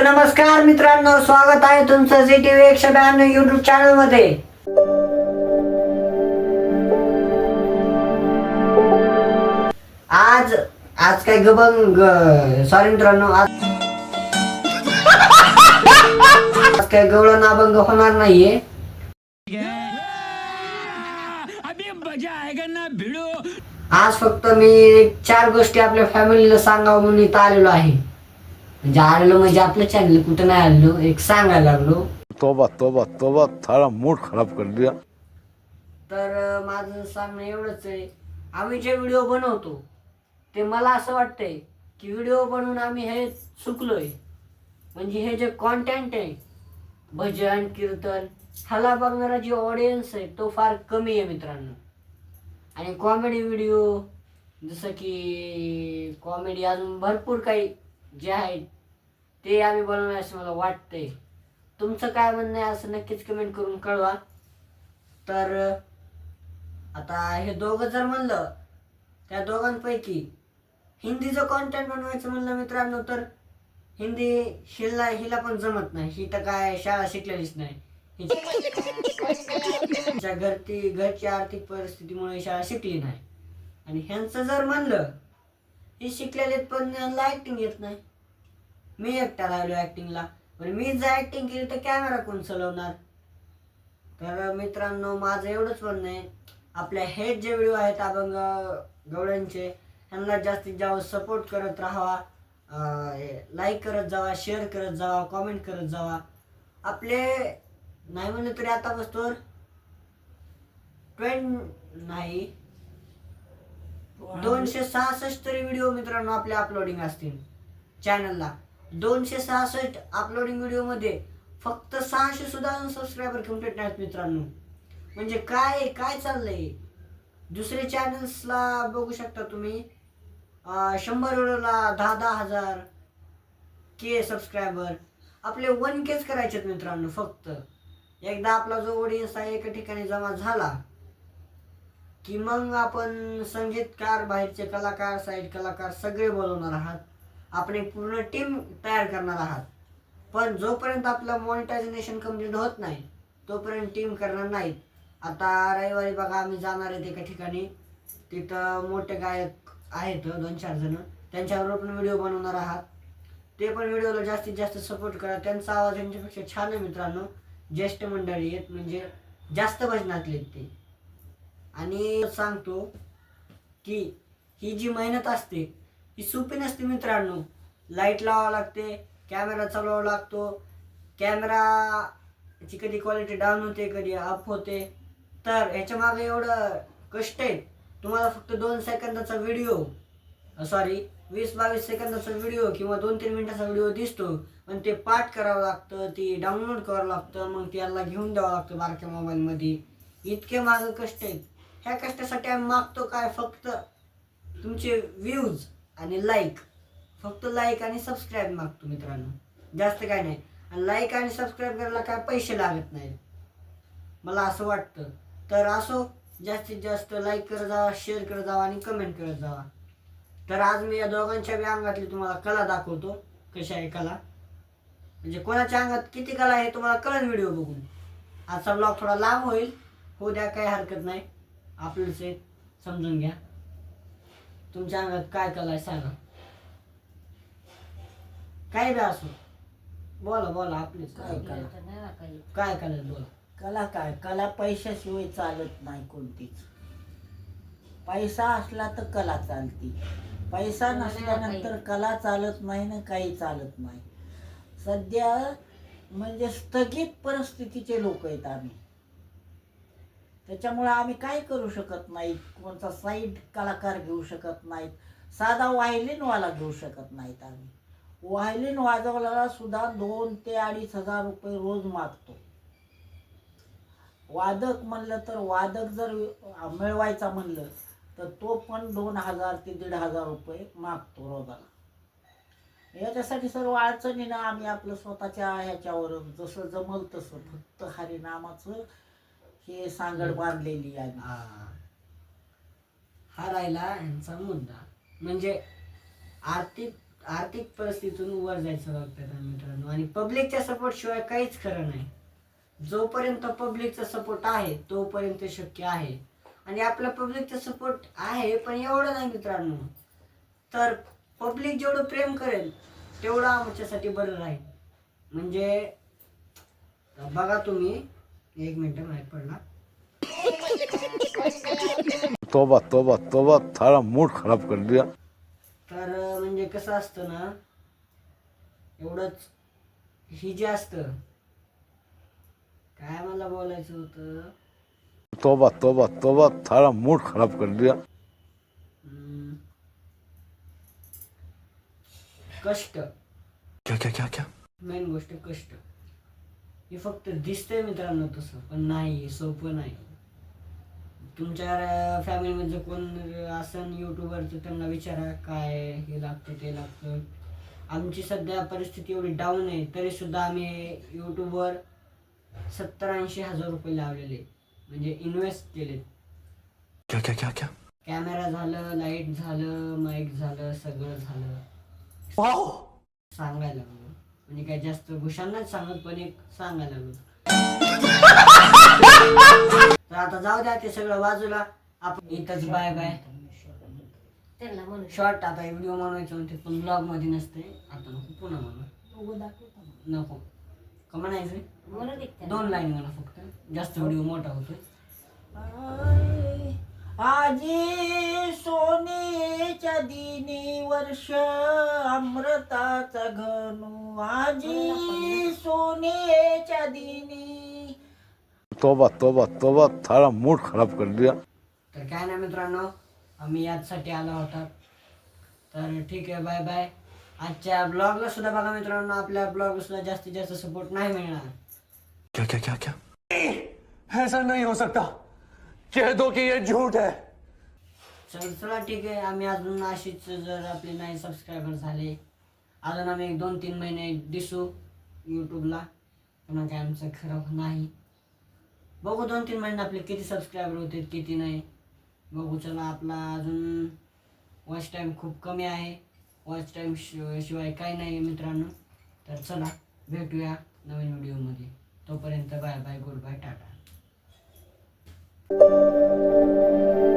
तर नमस्कार मित्रांनो स्वागत आहे तुमचं सी टी व्ही एकशे ब्याण्णव युट्यूब चॅनलमध्ये. आज आज काय गबंग सॉरी मित्रांनो आज आज काय गवळण अभंग होणार नाहीये. आज फक्त मी चार गोष्टी आपल्या फॅमिलीला सांगावं म्हणून इथं आलेलो आहे. म्हणजे आलेलो म्हणजे आपलं चॅनल कुठं नाही आलेलो एक सांगायला लागलो. तोबा तोबा तोबा थारा मूड खराब कर दिया तर माझं सांगणं एवढंच आहे आम्ही जे व्हिडिओ बनवतो ते मला असं वाटतंय की व्हिडिओ बनवून आम्ही हे चुकलोय. म्हणजे हे जे कॉन्टेंट आहे भजन कीर्तन ह्याला बघणारा जी ऑडियन्स आहे तो फार कमी आहे मित्रांनो. आणि कॉमेडी व्हिडिओ जसं की कॉमेडी अजून भरपूर काही जे आहेत ते आम्ही बनवणार असं मला वाटतंय. तुमचं काय म्हणणं आहे असं नक्कीच कमेंट करून कळवा. तर आता हे दोघं जर म्हणलं त्या दोघांपैकी हिंदीचं कॉन्टेंट बनवायचं म्हणलं मित्रांनो तर हिंदी हिला हिला पण जमत नाही. ही तर काय शाळा शिकलेलीच नाही. हिच्या घरती घरची आर्थिक परिस्थितीमुळे शाळा शिकली नाही. आणि ह्यांचं जर म्हणलं हे शिकलेले आहेत पण यांना ऍक्टिंग येत नाही. मी एकटा राहिलो ऍक्टिंगला पण मी जर ऍक्टिंग केली तर कॅमेरा कोण चालवणार? तर मित्रांनो माझं एवढंच म्हणणं आहे. आपल्या हे जे व्हिडिओ आहेत अभंग गवळ्यांचे ह्यांना जास्तीत जास्त सपोर्ट करत राहावा. लाईक करत जावा शेअर करत जावा कॉमेंट करत जावा. आपले नाही म्हणलं तरी आता बसतोवर ट्वेंट नाही. दोनशे सहासष्ट तरी व्हिडिओ मित्रांनो आपले अपलोडिंग असतील. चॅनलला दोनशे सहासष्ट अपलोडिंग व्हिडिओमध्ये फक्त सहाशे सुद्धा सबस्क्रायबर कंप्लीट नाहीत मित्रांनो. म्हणजे काय काय चाललंय? दुसरे चॅनल्सला बघू शकता तुम्ही. शंभर व्हिडिओला दहा दहा हजार के सबस्क्रायबर आपले वन केच करायचे आहेत मित्रांनो फक्त. एकदा आपला जो ऑडियन्स आहे एका ठिकाणी जमा झाला की मग आपण संगीतकार बाहेरचे कलाकार साईड कलाकार सगळे बोलवणार आहात. आपण एक पूर्ण टीम तयार करणार आहात. पण जोपर्यंत आपलं मॉनिटायझेशन कंप्लीट होत नाही तोपर्यंत टीम करणार नाहीत. आता रविवारी बघा आम्ही जाणार आहेत एका ठिकाणी. तिथं मोठे गायक आहेत दोन चार जण. त्यांच्यावर पण व्हिडिओ बनवणार आहात. ते पण व्हिडिओला जास्तीत जास्त सपोर्ट करा. त्यांचा आवाज यांच्यापेक्षा छान आहे मित्रांनो. ज्येष्ठ मंडळी आहेत म्हणजे जास्त भजनातले आहेत ते. आणि सांगतो की ही जी मेहनत असते ही सोपी नसते मित्रांनो. लाइट लावावं लागते कॅमेरा चालवावा लागतो. कॅमेराची कधी क्वालिटी डाऊन होते कधी अप होते. तर ह्याच्या मागे एवढं कष्ट आहे. तुम्हाला फक्त दोन सेकंदाचा व्हिडिओ सॉरी वीस बावीस सेकंदाचा व्हिडिओ किंवा दोन तीन मिनिटाचा व्हिडिओ दिसतो. पण ते पाठ करावं लागतं ती डाउनलोड करावं लागतं मग त्याला घेऊन द्यावं लागतं बारक्या मोबाईलमध्ये इतके मागं कष्ट आहेत. ह्या कष्टासाठी आम्ही मागतो काय? फक्त तुमचे व्ह्यूज आणि लाईक फक्त लाईक आणि सबस्क्राईब मागतो मित्रांनो. जास्त काय नाही. आणि लाईक आणि सबस्क्राईब करायला काय पैसे लागत नाही मला असं वाटतं. तर असो जास्तीत जास्त लाईक करत जावा शेअर करत जावा आणि कमेंट करत जावा. तर आज मी या दोघांच्या बी अंगातली तुम्हाला कला दाखवतो. कशा आहे कला? म्हणजे कोणाच्या अंगात किती कला आहे तुम्हाला कळेल व्हिडिओ बघून. आजचा ब्लॉग थोडा लांब होईल. हो द्या काही हरकत नाही. आपलंच आहे समजून घ्या. तुमच्या अंगात काय कला आहे सांगा. काय बी असो. बोला बोला आपलीच काय कला काय कला बोला. कला काय? कला पैशाशिवाय चालत नाही कोणतीच. पैसा असला तर कला चालती. पैसा नसल्यानंतर कला चालत नाही ना काही चालत नाही. सध्या म्हणजे स्थगित परिस्थितीचे लोक आहेत आम्ही. त्याच्यामुळे आम्ही काय करू शकत नाही कोणता साईड कलाकार घेऊ शकत नाहीत. साधा व्हायलिनवाला घेऊ शकत नाहीत आम्ही. व्हायलिन वाजवल्याला सुद्धा दोन ते अडीच हजार रुपये रोज मागतो. वादक म्हणलं तर वादक जर मिळवायचा म्हणलं तर तो पण दोन हजार ते दीड हजार रुपये मागतो रोजाला. याच्यासाठी सर्व अडचणीनं आम्ही आपलं स्वतःच्या ह्याच्यावर जसं जमल तसं फक्त हरिनामाचं हे सांगड बांधलेली आहे. हा. हा राहिला यांचा मुद्दा म्हणजे आर्थिक आर्थिक परिस्थितीतून वर जायचं बघतात मित्रांनो. आणि पब्लिकच्या सपोर्ट शिवाय काहीच खरं नाही. जोपर्यंत पब्लिकचा सपोर्ट आहे तोपर्यंत शक्य आहे. आणि आपला पब्लिकचा सपोर्ट आहे पण एवढं नाही मित्रांनो. तर पब्लिक जेवढं प्रेम करेल तेवढं आमच्यासाठी बरं राहील. म्हणजे बघा तुम्ही एक मिनिट माहीत पडला तोबा तोबा तोबा थारा मूड खराब कर दिया. तर म्हणजे कसं असतं ना एवढंच ही जे असतं काय मला बोलायचं होतं? तोबा तोबा तोबा थारा मूड खराब कर दिया. कष्ट. क्या क्या क्या क्या? मेन गोष्ट कष्ट. हे फक्त दिसतंय मित्रांनो तसं पण नाही सोपं नाही. तुमच्या फॅमिलीमध्ये कोण असन युट्यूबर तर त्यांना विचारा काय हे लागतं ते लागतं. आमची सध्या परिस्थिती एवढी डाऊन आहे तरी सुद्धा आम्ही यूट्यूबवर सत्तर ऐंशी हजार रुपये लावलेले म्हणजे इन्व्हेस्ट केले क्या क्या क्या क्या? कॅमेरा झालं लाइट झालं माईक झालं सगळं झालं. सांगायला. म्हणजे काय जास्त घुशांनाच सांगत पण एक सांगायला लागलो. तर आता जाऊ द्या ते सगळं बाजूला. आपण इथंच बाय बाय त्यांना म्हणू शॉर्ट आता व्हिडिओ बनवायचं म्हणते पण ब्लॉगमध्ये नसते आता नको पुन्हा म्हणू. उभं दाखवतो ना. नको. का म्हणायचं. दोन लाईन म्हणा फक्त. जास्त व्हिडिओ मोठा आय, आजी सोनेच्या दिनी वर्ष अमृताचा घनू. आजी सोनेच्या दिनी. तोबा तोबा तोबा थारा मूड खराब कर दिया. तर काय नाही मित्रांनो आम्ही याचसाठी आलो होता तर ठीक आहे बाय बाय आजच्या ब्लॉगला सुद्धा बघा मित्रांनो आपल्या ब्लॉगला सुद्धा जास्तीत जास्त सपोर्ट नाही मिळणार. क्या क्या क्या क्या? ऐसा नहीं हो सकता कह दो कि ये झूठ है। चल चला ठीक आहे आम्ही अजून अशीच जर आपले नाही सबस्क्रायबर झाले अजून आम्ही एक दोन तीन महिने दिसू यूट्यूबला पुन्हा काय आमचं खरं नाही. बघू दोन तीन महिने आपले किती सबस्क्रायबर होते किती नाही. बघू चला आपला अजून वॉच टाईम खूप कमी आहे. वॉच टाईम शिवाय काही नाही मित्रांनो. तर चला भेटूया नवीन व्हिडिओमध्ये तोपर्यंत bye bye good bye tata. Thank you.